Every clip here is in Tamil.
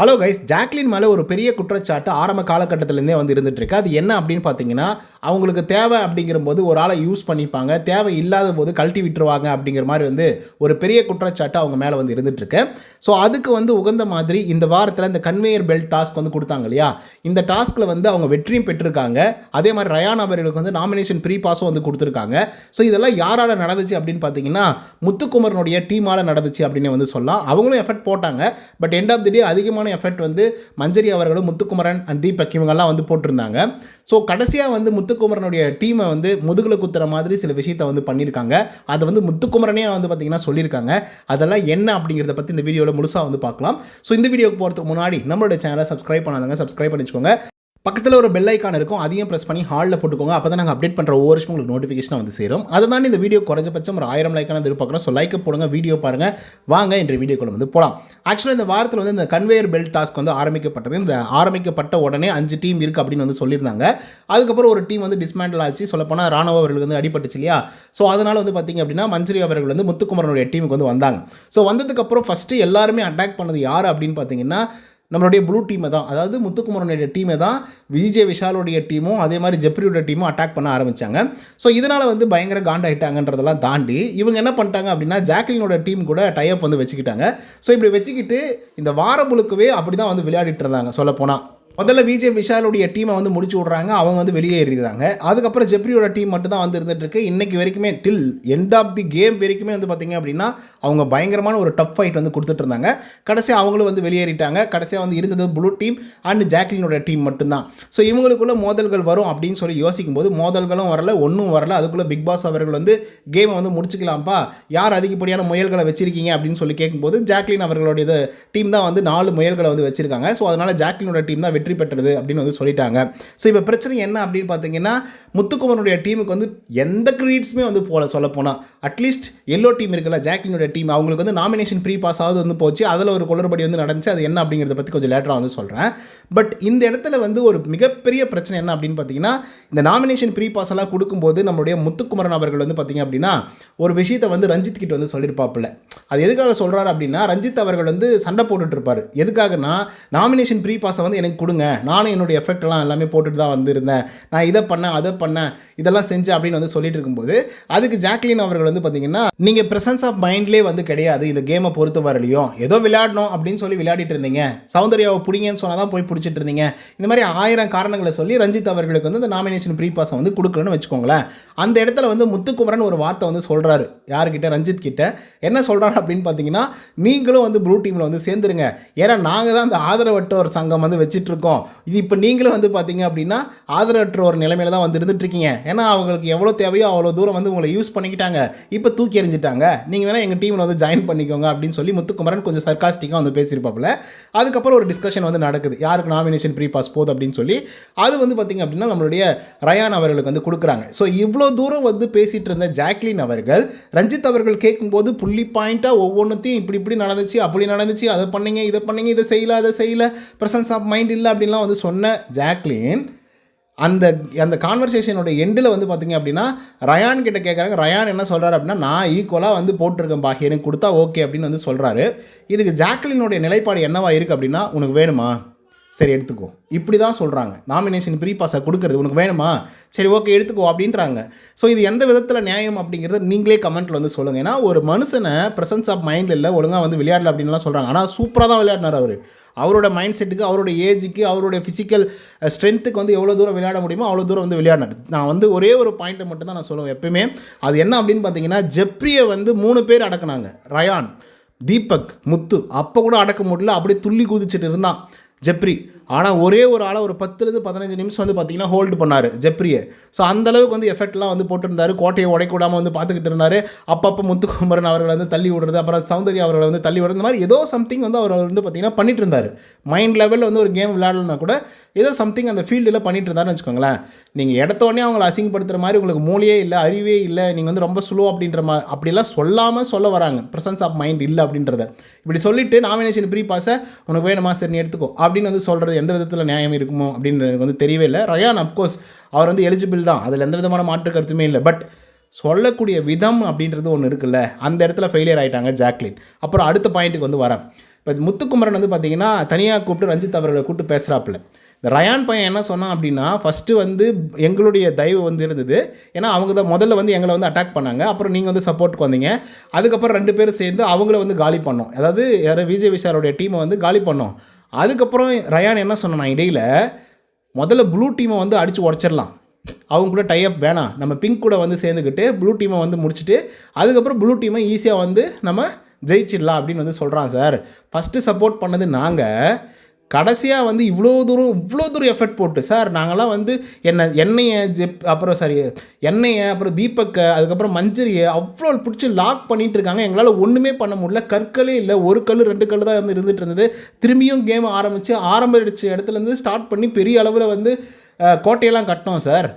ஹலோ கைஸ் ஜாக்லின் மேலே ஒரு பெரிய குற்றச்சாட்டு ஆரம்ப காலகட்டத்திலேருந்தே வந்து இருந்துகிட்ருக்கு அது என்ன அப்படின்னு பார்த்தீங்கன்னா அவங்களுக்கு தேவை அப்படிங்கிற போது ஒரு ஆளை யூஸ் பண்ணிப்பாங்க. தேவை இல்லாத போது கழட்டி விட்டுருவாங்க அப்படிங்கிற மாதிரி வந்து ஒரு பெரிய குற்றச்சாட்டு அவங்க மேலே வந்து இருந்துகிட்ருக்கு ஸோ அதுக்கு வந்து உகந்த மாதிரி இந்த வாரத்தில் இந்த கன்வேயர் பெல்ட் டாஸ்க் வந்து கொடுத்தாங்க இல்லையா? இந்த டாஸ்கில் வந்து அவங்க வெற்றியும் பெற்றிருக்காங்க. அதே மாதிரி ரயான் அவர்களுக்கு வந்து நாமினேஷன் ப்ரீ பாஸும் வந்து கொடுத்துருக்காங்க. ஸோ இதெல்லாம் யாரால் நடந்துச்சு அப்படின்னு பார்த்தீங்கன்னா முத்துக்குமரனுடைய டீமால் நடந்துச்சு அப்படின்னு வந்து சொல்லலாம். அவங்களும் எஃபர்ட் போட்டாங்க. But end of the day அதிகமான எஃபெக்ட் வந்து மஞ்சரி அவர்களும் முத்துக்குமரன் அண்ட் தீபக் இவங்கெல்லாம் வந்து போட்டிருந்தாங்க. ஸோ கடைசியாக வந்து முத்துக்குமரனுடைய டீமை வந்து முதுகில் குத்துற மாதிரி சில விஷயத்தை வந்து பண்ணியிருக்காங்க. அதை வந்து முத்துக்குமரனே வந்து பார்த்திங்கன்னா சொல்லியிருக்காங்க. அதெல்லாம் என்ன அப்படிங்கிறத பற்றி இந்த வீடியோவில் முழுசாக வந்து பார்க்கலாம். ஸோ இந்த வீடியோக்கு போகிறதுக்கு முன்னாடி நம்மளுடைய சேனலை சப்ஸ்கிரைப் பண்ணாதாங்க சப்ஸ்கிரைப் பண்ணிச்சுக்கோங்க. பக்கத்தில் ஒரு பெல் ஐக்கான் இருக்கும் அதையும் ப்ரெஸ் பண்ணி ஹாலில் போட்டுக்கோங்க. அப்போ தான் நாங்கள் அப்டேட் பண்ணுற ஒவ்வொரு வருஷம் உங்களுக்கு நோட்டிஃபிகேஷன் வந்து சேரும். அதை தான் இந்த வீடியோ குறைஞ்சபட்சம் ஒரு ஆயிரம் லைக்கான எதிர்பார்க்குறோம் ஸோ லைக் போடுங்க வீடியோ பாருங்கள் வாங்க இன்று வீடியோக்குள்ள வந்து போகலாம் ஆக்சுவலாக இந்த வாரத்தில் வந்து இந்த கன்வேயர் பெல்ட் டாஸ்க் வந்து ஆரம்பிக்கப்பட்டது. இந்த ஆரம்பிக்கப்பட்ட உடனே அஞ்சு டீம் இருக்குது அப்படின்னு வந்து சொல்லியிருந்தாங்க. அதுக்கப்புறம் ஒரு டீம் வந்து டிஸ்மேண்டில் ஆச்சு. சொல்லப்போனால் ராணுவ அவர்களுக்கு வந்து அடிபட்டுச்சு இல்லையா? ஸோ அதனால் வந்து பார்த்திங்க அப்படின்னா மஞ்சரி அவர்கள் வந்து முத்துக்குமரனுடைய டீமுக்கு வந்து வந்தாங்க. ஸோ வந்ததுக்கப்புறம் ஃபஸ்ட்டு எல்லாருமே அட்டாக் பண்ணது யார் அப்படின்னு பார்த்தீங்கன்னா நம்மளுடைய ப்ளூ டீமை தான். அதாவது முத்துக்குமரனுடைய டீமை தான் விஜய் விஷாலுடைய டீமும் அதே மாதிரி ஜெப்ரியோட டீமும் அட்டாக் பண்ண ஆரம்பித்தாங்க ஸோ இதனால் வந்து பயங்கர காண்டாயிட்டாங்கன்றதெல்லாம் தாண்டி இவங்க என்ன பண்ணிட்டாங்க அப்படின்னா ஜாக்லினோட டீம் கூட டைப் வந்து வச்சுக்கிட்டாங்க. ஸோ இப்படி வச்சுக்கிட்டு இந்த வார முழுக்கவே அப்படி தான் வந்து விளையாடிட்டு இருந்தாங்க சொல்லப்போனால் முதல்ல விஜய் விஷாலுடைய டீமை வந்து முடிச்சு விட்றாங்க. அவங்க வந்து வெளியேறிடுறாங்க அதுக்கப்புறம் ஜெப்ரியோட டீம் மட்டும் தான் வந்து இருந்துட்டு இருக்கு இன்னைக்கு வரைக்குமே till end of the game வரைக்குமே வந்து பார்த்தீங்க அப்படின்னா அவங்க பயங்கரமான ஒரு டஃப் ஃபைட் வந்து கொடுத்துட்டு இருந்தாங்க. கடைசியாக அவங்களும் வந்து வெளியேறிட்டாங்க. கடைசியாக வந்து இருந்தது ப்ளூ டீம் அண்ட் ஜாக்லினோட டீம் மட்டும்தான். ஸோ இவங்களுக்குள்ள மோதல்கள் வரும் அப்படின்னு சொல்லி யோசிக்கும் போது மோதல்களும் வரல ஒன்றும் வரல. அதுக்குள்ளே பிக் பாஸ் அவர்கள் வந்து கேமை வந்து முடிச்சுக்கலாம்ப்பா. யார் அதிகப்படியான முயல்களை வச்சிருக்கீங்க அப்படின்னு சொல்லி கேட்கும்போது ஜாக்லின் அவர்களுடைய டீம் தான் வந்து நாலு முயல்களை வந்து வச்சிருக்காங்க. ஸோ அதனால் ஜாக்லினோட டீம் தான் வெற்றி பெற்றது அப்படின்னு வந்து சொல்லிட்டாங்க. ஸோ இப்போ பிரச்சனை என்ன அப்படின்னு பார்த்தீங்கன்னா முத்துக்குமரனுடைய டீமுக்கு வந்து எந்த கிரெடிட்ஸுமே வந்து போல சொல்ல போனால் அட்லீஸ்ட் எல்லோ டீம் இருக்குல்ல ஜாக்லினுடைய டீம் அவங்களுக்கு வந்து நாமினேஷன் ப்ரீ பாஸ் ஆகுது வந்து போச்சு. அதில் ஒரு குளறுபடி வந்து நடந்துச்சு. அது என்ன அப்படிங்கிறத பற்றி கொஞ்சம் லேட்டராக வந்து சொல்கிறேன் பட் இந்த இடத்துல வந்து ஒரு மிகப்பெரிய பிரச்சனை என்ன அப்படின்னு பார்த்தீங்கன்னா இந்த நாமினேஷன் ப்ரீ பாஸெல்லாம் கொடுக்கும்போது நம்மளுடைய முத்துக்குமரன் அவர்கள் வந்து பார்த்தீங்க அப்படின்னா ஒரு விஷயத்தை வந்து ரஞ்சித் கிட்ட வந்து சொல்லியிருப்பாப்பில்ல அது எதுக்காக சொல்கிறாரு அப்படின்னா ரஞ்சித் அவர்கள் வந்து சண்டை போட்டுட்ருப்பார். எதுக்காகனா நாமினேஷன் ப்ரீ பாஸை வந்து எனக்கு கொடுங்க. நானும் என்னுடைய எஃபெக்ட்லாம் எல்லாமே போட்டுட்டு தான் வந்திருந்தேன். நான் இதை பண்ணேன் அதை பண்ணேன் இதெல்லாம் செஞ்சேன் அப்படின்னு வந்து சொல்லிட்டு இருக்கும்போது அதுக்கு ஜாக்லின் அவர்கள் வந்து பார்த்தீங்கன்னா நீங்கள் ப்ரெசன்ஸ் ஆஃப் மைண்ட்லேயே வந்து கிடையாது. இந்த கேமை பொறுத்த வரலையும் ஏதோ விளையாடணும் அப்படின்னு சொல்லி விளையாடிட்டு இருந்தீங்க. சௌந்தர்யாவை பிடிங்கன்னு சொன்னால் தான் போய் பிடிச்சிட்டு இருந்தீங்க இந்த மாதிரி ஆயிரம் காரணங்களை சொல்லி ரஞ்சித் அவர்களுக்கு வந்து இந்த நாமினேஷன் ப்ரீ பாஸை வந்து கொடுக்கலன்னு வச்சுக்கோங்களேன். அந்த இடத்துல வந்து முத்துக்குமரன் ஒரு வார்த்தை வந்து சொல்கிறாரு யாருக்கிட்ட ரஞ்சித் கிட்ட. என்ன சொல்கிறாரு அப்படின்னு பார்த்தீங்கன்னா நீங்களும் வந்து ப்ளூ டீமில் வந்து சேர்ந்துருங்க. ஏன்னா நாங்கள் தான் அந்த ஆதரவற்றோர் சங்கம் வந்து வச்சுட்ருக்கோம் இது இப்போ நீங்களும் வந்து பார்த்தீங்க அப்படின்னா ஆதரவற்ற ஒரு நிலைமையில தான் வந்து இருந்துட்டு இருக்கீங்க ஏன்னா அவங்களுக்கு எவ்வளோ தேவையோ அவ்வளோ தூரம் வந்து உங்களை யூஸ் பண்ணிக்கிட்டாங்க. இப்போ தூக்கி எறிஞ்சிட்டாங்க. நீங்கள் வேணால் எங்கள் டீமில் வந்து ஜாயின் பண்ணிக்கோங்க அப்படின்னு சொல்லி முத்துக்குமரன் கொஞ்சம் சர்காஸ்டிக்காக வந்து பேசியிருப்பாப்புல. அதுக்கப்புறம் ஒரு டிஸ்கஷன் வந்து நடக்குது. யாருக்கு நாமினேஷன் ப்ரீ பாஸ் போகுது அப்படின்னு சொல்லி அது வந்து பார்த்தீங்க அப்படின்னா நம்மளுடைய ரயான் அவர்களுக்கு வந்து கொடுக்குறாங்க. ஸோ இவ்வளோ தூரம் வந்து பேசிகிட்டு இருந்த ஜாக்லின் அவர்கள் ரஞ்சித் அவர்கள் கேட்கும்போது புள்ளி பாயிண்ட்டாக ஒவ்வொன்றத்தையும் இப்படி இப்படி நடந்துச்சு அப்படி நடந்துச்சு அதை பண்ணீங்க இதை பண்ணிங்க இதை செய்யல அதை செய்யல ப்ரெசன்ஸ் ஆஃப் மைண்ட் இல்லை அப்படின்லாம் வந்து சொன்ன ஜாக்லின் அந்த அந்த கான்வர்சேஷனோட எண்டில் வந்து பார்த்தீங்க அப்படின்னா ரயான் கிட்ட கேட்குறாங்க ரயான் என்ன சொல்கிறாரு அப்படின்னா நான் ஈக்குவலாக வந்து போட்டிருக்கேன் பாக்கி எனக்கு கொடுத்தா ஓகே அப்படின்னு வந்து சொல்கிறாரு இதுக்கு ஜாக்லினுடைய நிலைப்பாடு என்னவா இருக்குது அப்படின்னா உனக்கு வேணுமா? சரி எடுத்துக்கோ. இப்படி தான் சொல்கிறாங்க நாமினேஷன் ப்ரீ பாஸை கொடுக்குறது உனக்கு வேணுமா? சரி ஓகே எடுத்துக்கோ அப்படின்றாங்க. ஸோ இது எந்த விதத்தில் நியாயம் அப்படிங்கிறத நீங்களே கமெண்ட்டில் வந்து சொல்லுங்கள் ஏன்னா ஒரு மனுஷனை ப்ரெசன்ஸ் ஆஃப் மைண்டில் இல்லை ஒழுங்காக வந்து விளையாடல அப்படின்லாம் சொல்கிறாங்க ஆனால் சூப்பராக தான் விளையாடினார் அவர். அவரோட மைண்ட் செட்டுக்கு அவரோட ஏஜுக்கு அவருடைய ஃபிசிக்கல் ஸ்ட்ரென்த்துக்கு வந்து எவ்வளோ தூரம் விளையாட முடியுமோ அவ்வளோ தூரம் வந்து விளையாடினார். நான் வந்து ஒரே ஒரு பாயிண்ட்டை மட்டும் தான் நான் சொல்லுவேன் எப்பயுமே. அது என்ன அப்படின்னு பார்த்தீங்கன்னா ஜெப்ரியை வந்து மூணு பேர் அடக்குனாங்க. ரயான் தீபக் முத்து அப்போ கூட அடக்க முடியல. அப்படியே துள்ளி குதிச்சுட்டு இருந்தான். ஜெப்ரி ஆனால் ஒரே ஒரு ஆளை ஒரு பத்துலேருந்து பதினஞ்சு நிமிஷம் வந்து பார்த்தீங்கன்னா ஹோல்டு பண்ணார் ஜெப்ரியை. ஸோ அந்தளவுக்கு வந்து எஃபெக்ட்லாம் வந்து போட்டிருந்தார். கோட்டையை உடைக்க விடாமல் வந்து பார்த்துக்கிட்டு இருந்தார். அப்பப்போ முத்துக்குமரன் அவர்களை வந்து தள்ளி விடுறது அப்புறம் சௌந்தர்யா அவர்களை வந்து தள்ளி விடுறது. இந்த மாதிரி ஏதோ சம்திங் வந்து அவர் வந்து பார்த்தீங்கன்னா பண்ணிட்டு இருந்தார். மைண்ட் லெவலில் வந்து ஒரு கேம் விளையாடலனா கூட ஏதோ சம்திங் அந்த ஃபீல்டில் பண்ணிட்டு இருந்தாருன்னு வச்சுக்கோங்களேன். நீங்கள் இடத்தோடனே அவங்களை அசிங்கப்படுத்துகிற மாதிரி உங்களுக்கு மூளையே இல்லை அறிவே இல்லை நீங்கள் வந்து ரொம்ப ஸ்லோ அப்படின்ற மா அப்படிலாம் சொல்லாமல் சொல்ல வராங்க. ப்ரெசன்ஸ் ஆஃப் மைண்ட் இல்லை அப்படின்றத. இப்படி சொல்லிட்டு நாமினேஷன் ப்ரீ பாஸை உனக்கு வேணுமா? சரி நீ எடுத்துக்கோ. அப்படின்னு வந்து சொல்கிறது எந்த விதத்தில் நியாயம் இருக்குமோ அப்படின்னு எனக்கு வந்து தெரியவே இல்லை. ரயான் அப்கோர்ஸ் அவர் வந்து எலிஜிபிள் தான். அதில் எந்த விதமான மாற்று கருத்துமே இல்லை. பட் சொல்லக்கூடிய விதம் அப்படின்றது ஒன்று இருக்குல்ல. அந்த இடத்துல ஃபெயிலியர் ஆகிட்டாங்க ஜாக்லின். அப்புறம் அடுத்த பாயிண்ட்டுக்கு வந்து வரேன் இப்போ முத்துக்குமரன் வந்து பார்த்திங்கன்னா தனியாக கூப்பிட்டு ரஞ்சித் அவர்களை கூப்பிட்டு பேசுகிறாப்புல இந்த ரயான் பையன் என்ன சொன்னான் அப்படின்னா ஃபஸ்ட்டு வந்து எங்களுடைய தயவு வந்து இருந்தது. ஏன்னா அவங்க தான் முதல்ல வந்து எங்களை வந்து அட்டாக் பண்ணாங்க. அப்புறம் நீங்கள் வந்து சப்போர்ட்டுக்கு வந்தீங்க. அதுக்கப்புறம் ரெண்டு பேரும் சேர்ந்து அவங்கள வந்து காலி பண்ணோம். அதாவது யாரோ விஜய் விஷாலுடைய டீமை வந்து காலி பண்ணோம். அதுக்கப்புறம் ரயான் என்ன சொன்னான் இடையில் முதல்ல ப்ளூ டீமை வந்து அடித்து உடச்சிடலாம் அவங்க கூட டைப் வேணாம். நம்ம பிங்க் கூட வந்து சேர்ந்துக்கிட்டு ப்ளூ டீமை வந்து முடிச்சுட்டு அதுக்கப்புறம் ப்ளூ டீமை ஈஸியாக வந்து நம்ம ஜெயிச்சிடலாம் அப்படின்னு வந்து சொல்கிறான் சார். ஃபஸ்ட்டு சப்போர்ட் பண்ணது நாங்கள் கடைசியாக வந்து இவ்வளோ தூரம் இவ்வளோ தூரம் எஃபர்ட் போட்டு சார் நாங்களாம் வந்து என்ன எண்ணெயை ஜெப் அப்புறம் சாரி எண்ணெயை அப்புறம் தீபக்கை அதுக்கப்புறம் மஞ்சரியை அவ்வளோ பிடிச்சி லாக் பண்ணிட்டு இருக்காங்க. எங்களால் ஒன்றுமே பண்ண முடியல. கற்களே இல்லை. ஒரு கல் ரெண்டு கல் தான் வந்து இருந்துகிட்டு இருந்தது. திரும்பியும் கேம் ஆரம்பித்து ஆரம்பிச்ச இடத்துலேருந்து ஸ்டார்ட் பண்ணி பெரிய அளவில் வந்து கோட்டையெல்லாம் கட்டினோம் சார்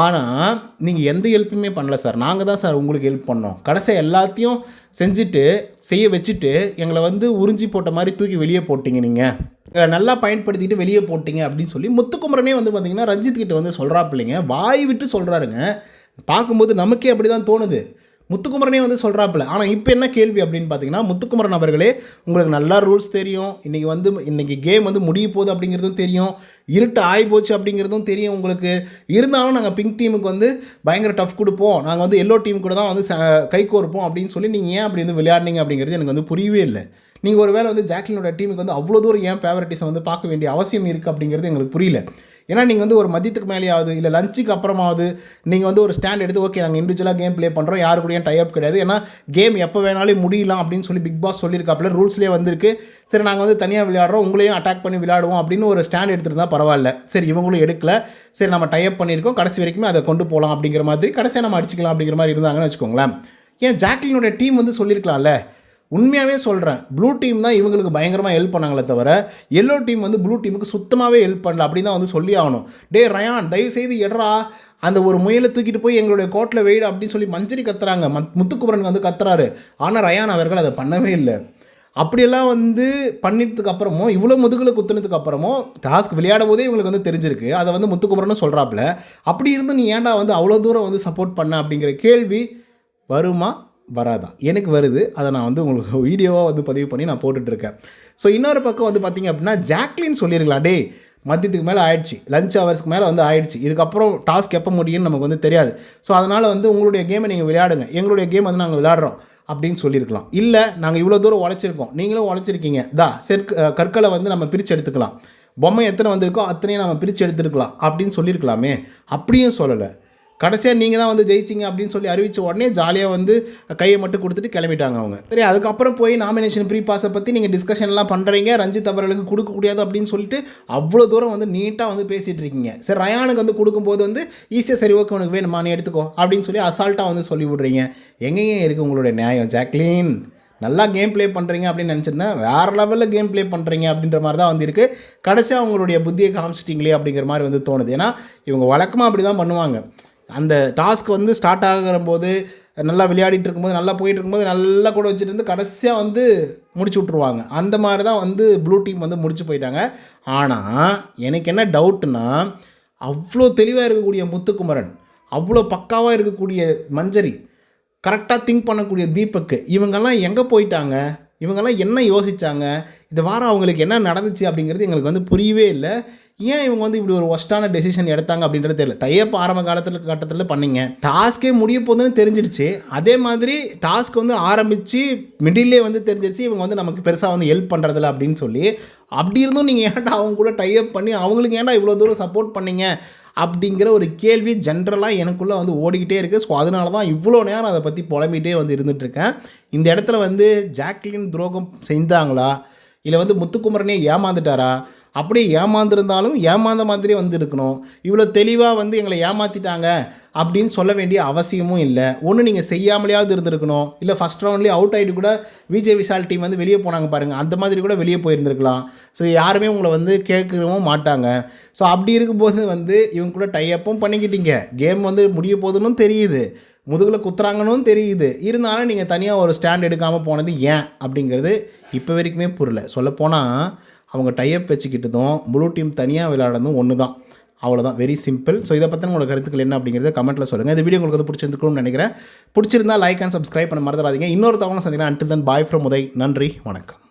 ஆனால் நீங்கள் எந்த ஹெல்ப்புமே பண்ணல சார் நாங்கள் தான் சார் உங்களுக்கு ஹெல்ப் பண்ணோம். கடைசியாக எல்லாத்தையும் செஞ்சுட்டு செய்ய வச்சுட்டு எங்களை வந்து உறிஞ்சி போட்ட மாதிரி தூக்கி வெளியே போட்டிங்க நீங்கள் நல்லா பயன்படுத்திட்டு வெளியே போட்டீங்க அப்படின்னு சொல்லி முத்துக்குமரனே வந்து பார்த்தீங்கன்னா ரஞ்சித் கிட்ட வந்து சொல்கிறாப்பிள்ளைங்க வாய் விட்டு சொல்கிறாருங்க பார்க்கும்போது நமக்கே அப்படி தான் தோணுது. முத்துக்குமரனே வந்து சொல்கிறாப்புல ஆனால் இப்போ என்ன கேள்வி அப்படின்னு பார்த்தீங்கன்னா முத்துக்குமரன் அவர்களே உங்களுக்கு நல்லா ரூல்ஸ் தெரியும். இன்றைக்கி வந்து இன்றைக்கி கேம் வந்து முடிய போகுது அப்படிங்கிறதும் தெரியும். இருட்டு ஆகி போச்சு அப்படிங்கிறதும் தெரியும் உங்களுக்கு. இருந்தாலும் நாங்கள் பிங்க் டீமுக்கு வந்து பயங்கர டஃப் கொடுப்போம். நாங்கள் வந்து எல்லோ டீம் கூட தான் வந்து ச- கை கோர்ப்போம் அப்படின்னு சொல்லி நீங்கள் ஏன் அப்படி வந்து விளையாடினீங்க அப்படிங்கிறது எனக்கு வந்து புரியவே இல்லை. நீங்கள் ஒரு வேளை வந்து ஜாக்லினோட டீமுக்கு வந்து அவ்வளோ தூரம் ஏன் ஃபேவரட்டிஸை வந்து பார்க்க வேண்டிய அவசியம் இருக்குது அப்படிங்கிறது எங்களுக்கு புரியல. ஏன்னா நீங்கள் வந்து ஒரு மதியத்துக்கு மேலேயாவது இல்லை லஞ்சுக்கு அப்புறமாவது நீங்கள் வந்து ஒரு ஸ்டாண்ட் எடுத்து ஓகே நாங்கள் இண்டிவிஜுவலாக கேம் ப்ளே பண்ணுறோம் யாரு கூடயும் டைப் கிடையாது. ஏன்னா கேம் எப்போ வேணாலும் முடியலாம் அப்படின்னு சொல்லி பிக் பாஸ் சொல்லியிருக்காப்புல ரூல்ஸ்லேயே வந்திருக்கு. சரி நாங்கள் வந்து தனியாக விளையாடுறோம் உங்களையும் அட்டாக் பண்ணி விளையாடுவோம் அப்படின்னு ஒரு ஸ்டாண்ட் எடுத்துருந்தா பரவாயில்ல. சரி இவங்களும் எடுக்கல. சரி நம்ம டைப் பண்ணியிருக்கோம். கடைசி வரைக்குமே அதை கொண்டு போகலாம் அப்படிங்கிற மாதிரி கடைசியாக நம்ம அடிச்சிக்கலாம் அப்படிங்கிற மாதிரி இருந்தாங்கன்னு வச்சுக்கோங்களேன். ஏன் ஜாக்லினோட டீம் வந்து சொல்லியிருக்கலாம்ல? உண்மையாகவே சொல்கிறேன் ப்ளூ டீம் தான் இவங்களுக்கு பயங்கரமாக ஹெல்ப் பண்ணாங்களே தவிர எல்லோ டீம் வந்து ப்ளூ டீமுக்கு சுத்தமாகவே ஹெல்ப் பண்ணல அப்படின்னு தான் வந்து சொல்லி ஆகணும். டே ரயான் தயவு செய்து எட்ரா அந்த ஒரு முயலை தூக்கிட்டு போய் எங்களுடைய கோட்டில் வெயிடு அப்படின்னு சொல்லி மஞ்சரி கத்துறாங்க. மத் முத்துக்குமரன் வந்து கத்துறாரு. ஆனால் ரயான் அவர்கள் அதை பண்ணவே இல்லை. அப்படியெல்லாம் வந்து பண்ணிட்டதுக்கு அப்புறமும் இவ்வளோ முதுகில் குத்துனதுக்கு அப்புறமும் டாஸ்க் விளையாடும் போதே இவங்களுக்கு வந்து தெரிஞ்சிருக்கு. அதை வந்து முத்துக்குமரன்னு சொல்கிறாப்புல அப்படி இருந்து நீ ஏன்டா வந்து அவ்வளோ தூரம் வந்து சப்போர்ட் பண்ண அப்படிங்கிற கேள்வி வருமா? வராதா எனக்கு வருது அதை நான் வந்து உங்களுக்கு வீடியோவாக வந்து பதிவு பண்ணி நான் போட்டுட்ருக்கேன். ஸோ இன்னொரு பக்கம் வந்து பார்த்தீங்க அப்படின்னா ஜாக்லின் சொல்லியிருக்கலாம் டே மதியத்துக்கு மேலே ஆயிடுச்சு லஞ்ச் ஹவர்ஸ்க்கு மேலே வந்து ஆயிடுச்சு இதுக்கப்புறம் டாஸ்க் எப்போ முடியும்னு நமக்கு வந்து தெரியாது. ஸோ அதனால் வந்து உங்களுடைய கேமை நீங்கள் விளையாடுங்க எங்களுடைய கேம் வந்து நாங்கள் விளையாடுறோம் அப்படின்னு சொல்லியிருக்கலாம். இல்லை நாங்கள் இவ்வளோ தூரம் உழைச்சிருக்கோம் நீங்களும் உழைச்சிருக்கீங்க. தா செற்கு கற்களை வந்து நம்ம பிரித்து எடுத்துக்கலாம். பொம்மை எத்தனை வந்திருக்கோ அத்தனையும் நம்ம பிரித்து எடுத்துருக்கலாம் அப்படின்னு சொல்லியிருக்கலாமே. அப்படியும் சொல்லலை. கடைசியாக நீங்கள் தான் வந்து ஜெயிச்சிங்க அப்படின்னு சொல்லி அறிவித்த உடனே ஜாலியாக வந்து கையை மட்டும் கொடுத்துட்டு கிளம்பிட்டாங்க அவங்க. சரி அதுக்கப்புறம் போய் நாமினேஷன் ப்ரீ பாஸை பற்றி நீங்கள் டிஸ்கஷன்லாம் பண்ணுறீங்க ரஞ்சித் அவர்களுக்கு கொடுக்கக்கூடாது அப்படின்னு சொல்லிட்டு அவ்வளோ தூரம் வந்து நீட்டாக வந்து பேசிகிட்டு இருக்கீங்க. சரி ரயானுக்கு வந்து கொடுக்கும்போது வந்து ஈஸியாக சரி ஓகே உனக்கு வேணுமா? நீ எடுத்துக்கோ அப்படின்னு சொல்லி அசால்ட்டாக வந்து சொல்லி விட்றீங்க. எங்கேயும் இருக்குது உங்களுடைய நியாயம் ஜாக்லின்? நல்லா கேம் ப்ளே பண்ணுறீங்க அப்படின்னு நினச்சிருந்தேன். வேறு லெவலில் கேம் ப்ளே பண்ணுறீங்க அப்படின்ற மாதிரி தான் வந்து இருக்குது கடைசியாக அவங்களுடைய புத்தியை காமிச்சிட்டிங்களே அப்படிங்கிற மாதிரி வந்து தோணுது. ஏன்னா இவங்க வழக்கமாக அப்படி தான் பண்ணுவாங்க. அந்த டாஸ்க் வந்து ஸ்டார்ட் ஆகிற போது நல்லா விளையாடிட்டு இருக்கும்போது நல்லா போயிட்டு இருக்கும்போது நல்லா கூட வச்சுட்டு இருந்து கடைசியாக வந்து முடிச்சு விட்ருவாங்க அந்த மாதிரி தான் வந்து ப்ளூ டீம் வந்து முடிச்சு போயிட்டாங்க. ஆனால் எனக்கு என்ன டவுட்னா அவ்வளோ தெளிவாக இருக்கக்கூடிய முத்துக்குமரன் அவ்வளோ பக்காவாக இருக்கக்கூடிய மஞ்சரி கரெக்டாக திங்க் பண்ணக்கூடிய தீபக்கு இவங்கெல்லாம் எங்கே போயிட்டாங்க? இவங்கெல்லாம் என்ன யோசித்தாங்க இந்த வாரம் அவங்களுக்கு என்ன நடந்துச்சு அப்படிங்கிறது எங்களுக்கு வந்து புரியவே இல்லை. ஏன் இவங்க வந்து இப்படி ஒரு ஒஸ்டான டெசிஷன் எடுத்தாங்க அப்படின்றது தெரியல. டைப் ஆரம்ப காலத்தில் கட்டத்தில் பண்ணீங்க. டாஸ்க்கே முடிய போகுதுன்னு தெரிஞ்சிடுச்சு. அதே மாதிரி டாஸ்க் வந்து ஆரம்பித்து மிடில்லே வந்து தெரிஞ்சிருச்சு இவங்க வந்து நமக்கு பெருசாக வந்து ஹெல்ப் பண்ணுறதில்ல அப்படின்னு சொல்லி அப்படி இருந்தும் நீங்கள் ஏன்டா அவங்க கூட டைப் பண்ணி அவங்களுக்கு ஏன்டா இவ்வளோ தூரம் சப்போர்ட் பண்ணீங்க? அப்படிங்கிற ஒரு கேள்வி ஜென்ரலாக எனக்குள்ளே வந்து ஓடிக்கிட்டே இருக்குது ஸோ அதனால தான் இவ்வளோ நேரம் அதை பற்றி புலம்பிகிட்டே வந்து இருந்துகிட்ருக்கேன் இந்த இடத்துல வந்து ஜாக்லின் துரோகம் செஞ்சாங்களா? இல்லை வந்து முத்துக்குமரனே ஏமாந்துட்டாரா? அப்படியே ஏமாந்துருந்தாலும் ஏமாந்த மாதிரியே வந்து இருக்கணும் இவ்வளோ தெளிவாக வந்து எங்களை ஏமாற்றிட்டாங்க அப்படின்னு சொல்ல வேண்டிய அவசியமும் இல்லை. ஒன்று நீங்கள் செய்யாமலேயாவது இருந்திருக்கணும். இல்லை ஃபஸ்ட் ரவுண்ட்லேயே அவுட் ஆகிட்டு கூட விஜய் விஷால் டீம் வந்து வெளியே போனாங்க பாருங்கள் அந்த மாதிரி கூட வெளியே போயிருந்துருக்கலாம். ஸோ யாருமே உங்களை வந்து கேட்கவும் மாட்டாங்க. ஸோ அப்படி இருக்கும்போது வந்து இவங்க கூட டைஅப்பும் பண்ணிக்கிட்டீங்க. கேம் வந்து முடிய போதுன்னு தெரியுது. முதுகில் குத்துறாங்கன்னு தெரியுது. இருந்தாலும் நீங்கள் தனியாக ஒரு ஸ்டாண்ட் எடுக்காமல் போனது ஏன்? அப்படிங்கிறது இப்போ வரைக்குமே புரியல. சொல்லப்போனால் அவங்க டைப் வச்சுக்கிட்டதும் ப்ளூ டீம் தனியாக விளையாடுறதும் ஒன்று தான் அவ்வளோதான் வெரி சிம்பிள் ஸோ இதை பற்றின உங்களோட கருத்துக்கள் என்ன அப்படிங்கிறத கமெண்ட்டில் சொல்லுங்கள் இந்த வீடியோ உங்களுக்கு வந்து பிடிச்சிருந்துக்கணும்னு நினைக்கிறேன். பிடிச்சிருந்தா லைக் அண்ட் சப்ஸ்கிரைப் பண்ண மறந்துடாதீங்க. இன்னொரு தகவலும் சந்திக்கிறேன் until then bye from Uday நன்றி. வணக்கம்.